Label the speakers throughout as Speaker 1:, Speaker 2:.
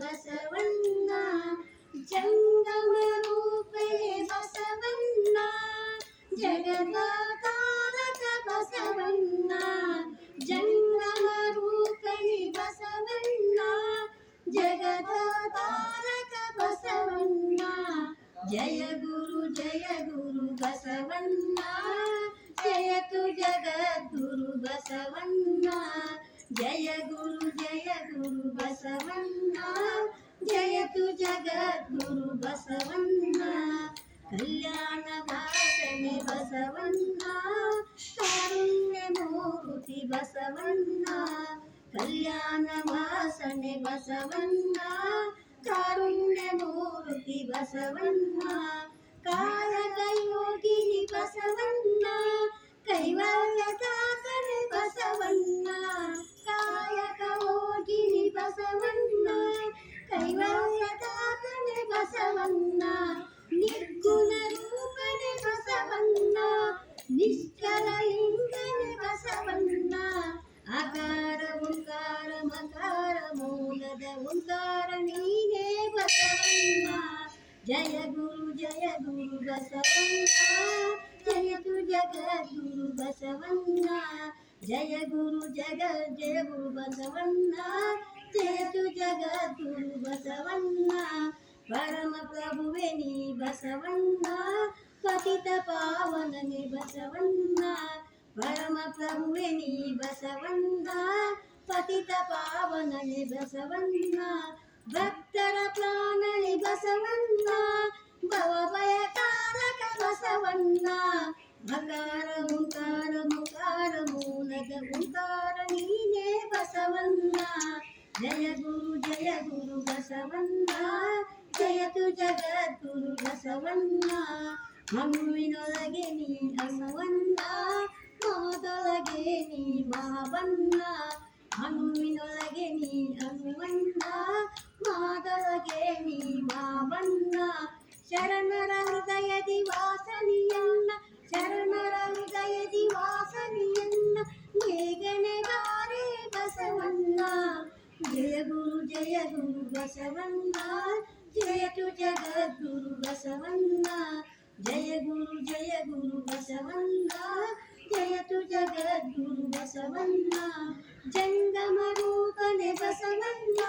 Speaker 1: ಬಸವಣ್ಣ ಜಂಗಮ ರೂಪೇ ಬಸವಣ್ಣ ಜಗದ ತಾರಕ ಬಸವಣ್ಣ ಜಂಗಮ ರೂಪೇ ಬಸವಣ್ಣ ಜಗದ ತಾರಕ ಬಸವಣ್ಣ ಜಯ ಗುರು ಜಯ ಗುರು ಬಸವಣ್ಣ ಜಯತು ಜಗದ್ಗುರು ಬಸವಣ್ಣ ಜಯ ಗುರು जगद्गुरु बसवन्ना जयतु जगद्गुरु बसवन्ना। कल्याण कल्याणभाषणे बसवन्ना। कारुण्यमूर्ति बसवन्ना। कल्याणभाषणे बसवन्ना। कारुण्यमूर्ति बसवन्ना। कारकयोगिनि बसवन्ना। జయ గురు జయ గురు బసవన్న జయ తు జగద్గురు బసవన్న జయ గురు జగ జయ గురు బసవన్న జయ తు జగద్గురు బసవన్న పరమ ప్రభువే నీ బసవన్న పతిత పావన నీ పరమ ప్రభువే నీ పతిత పావన నీ ಭಕ್ತರ ಪ್ರಾಣನೆ ಬಸವಣ್ಣ ಭವ ಭಯಕಾರಕ ಬಸವಣ್ಣ ಮಕಾರ ಓಂಕಾರ ಮುಕಾರ ಮೂಲದ ಓಂಕಾರ ನೀನೇ ಬಸವಣ್ಣ ಜಯ ಗುರು ಜಯ ಗುರು ಬಸವಣ್ಣ ಜಯತು ಜಗದ್ಗುರು ಬಸವಣ್ಣ ಮಗುವಿನೊಳಗೆ ನೀ ಹಸುವಣ್ಣ ಮಾದೊಳಗೆ ನೀ ಮಾವಣ್ಣ ಶರಣರ ಹೃದಯದಿ ವಾಸನಿಯನ್ನ ಶರಣರ ಹೃದಯದಿ ವಾಸನಿಯನ್ನ ಬೇಗನೆ ಬಾರೆ ಬಸವಣ್ಣ ಜಯ ಗುರು ಜಯ ಗುರು ಬಸವಣ್ಣ ಜಯತು ಜಗದ್ಗುರು ಬಸವಣ್ಣ ಜಯ ಗುರು ಜಯ ಗುರು ಬಸವಣ್ಣ ಜಯತು ಜಗದ್ಗುರು ಬಸವಣ್ಣ ಜಂಗಮ ರೂಪನೆ ಬಸವಣ್ಣ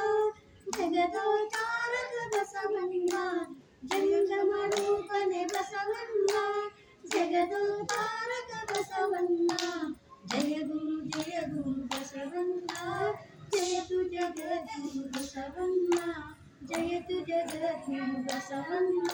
Speaker 1: జగదో తారక బసవన్న జంగమరూపనే బసవన్న జగదో తారక బసవన్న జయ గురు జయ గురు బసవన్న జయతు జగద్గురు బసవన్న జయతు జగద్గురు బసవన్న